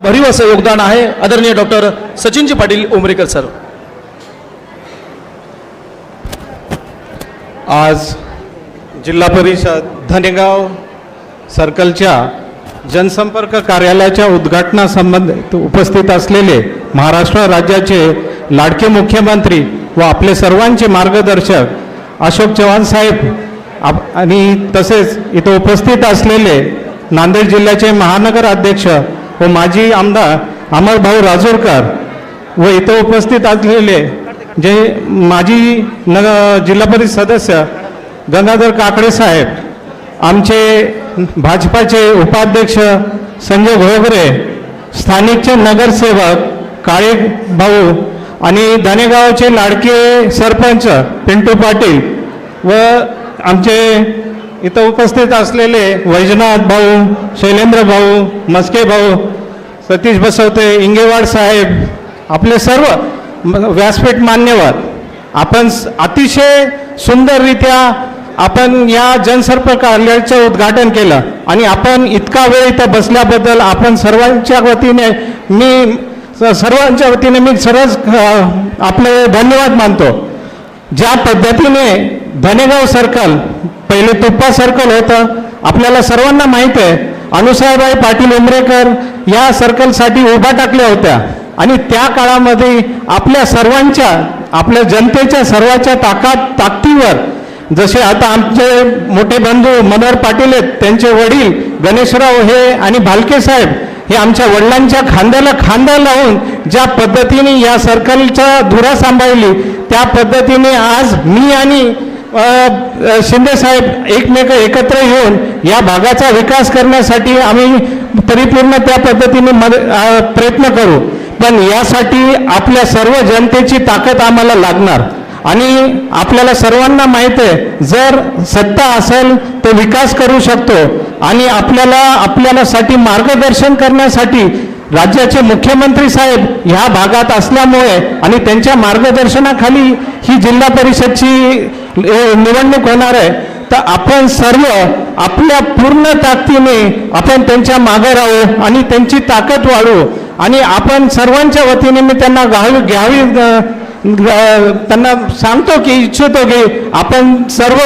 भरीव असं योगदान आहे. आदरणीय डॉक्टर सचिनजी पाटील उमरेकर सर. आज जिल्हा परिषद धनेगाव सर्कलच्या जनसंपर्क कार्यालयाच्या उद्घाटनासंबंधित उपस्थित असलेले महाराष्ट्र राज्याचे लाडके मुख्यमंत्री व आपले सर्वांचे मार्गदर्शक अशोक चव्हाण साहेब आणि तसेच इथं उपस्थित असलेले नांदेड जिल्ह्याचे महानगर अध्यक्ष व माजी आमदार अमरभाऊ राजोरकर व इथं उपस्थित असलेले जे माजी नग जिल्हा परिषद सदस्य गंगाधर काकडे साहेब आमचे भाजपाचे उपाध्यक्ष संजय घोगरे स्थानिकचे नगरसेवक काळे भाऊ आणि धनेगावचे लाडके सरपंच पिंटू पाटील व आमचे इथं उपस्थित असलेले वैजनाथ भाऊ शैलेंद्र भाऊ मस्के भाऊ सतीश बसवते इंगेवाड साहेब आपले सर्व व्यासपीठ मान्यवर आपण अतिशय सुंदररित्या आपण या जनसर्प कार्यालयाचं उद्घाटन केलं. आणि आपण इतका वेळ इथं बसल्याबद्दल आपण सर्वांच्या वतीने मी सर्वांच्या वतीने मी सर्वच आपले धन्यवाद मानतो. ज्या पद्धतीने धनेगाव सर्कल पहिले तुप्पा सर्कल होतं आपल्याला सर्वांना माहीत आहे अनुसाहेबाई पाटील उमरेकर या सर्कलसाठी उभा टाकल्या होत्या. आणि त्या काळामध्ये आपल्या सर्वांच्या आपल्या जनतेच्या सर्वांच्या ताकात ताकदीवर जसे आता आमचे मोठे बंधू मनोहर पाटील आहेत त्यांचे वडील गणेशराव हे आणि भालके साहेब हे आमच्या वडिलांच्या खांद्याला खांदा लावून ज्या पद्धतीने या सर्कलचा धुरा सांभाळली त्या पद्धतीने आज मी आणि शिंदेसाहेब शिंदे साहेब एकमेक एकत्र येऊन या भागाचा विकास करण्यासाठी आम्ही परिपूर्ण त्या पद्धतीने मद प्रयत्न करू. पण यासाठी आपल्या सर्व जनतेची ताकद आम्हाला लागणार. आणि आपल्याला सर्वांना माहीत आहे जर सत्ता असेल तर विकास करू शकतो. आणि आपल्याला आपल्याला साठी मार्गदर्शन करण्यासाठी राज्याचे मुख्यमंत्री साहेब ह्या भागात असल्यामुळे आणि त्यांच्या मार्गदर्शनाखाली ही जिल्हा परिषदची निवडणूक होणार आहे. तर आपण सर्व आपल्या पूर्ण ताकदीने आपण त्यांच्या मागे राहू आणि त्यांची ताकद वाढू. आणि आपण सर्वांच्या वतीने मी त्यांना घावी घ्यावी त्यांना सांगतो की इच्छितो की आपण सर्व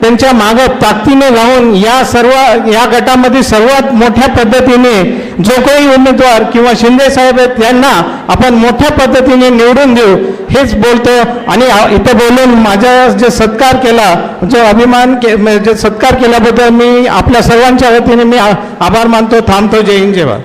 त्यांच्या मागं ताकदीने राहून या सर्व या गटामध्ये सर्वात मोठ्या पद्धतीने जो काही उमेदवार किंवा शिंदे साहेब आहेत त्यांना आपण मोठ्या पद्धतीने निवडून देऊ हेच बोलतो. आणि इथं बोलून माझा जे सत्कार केला जो अभिमान के म्हणजे जे सत्कार केल्याबद्दल मी आपल्या सर्वांच्या वतीने मी आभार मानतो. थांबतो. जय हिंद जेव्हा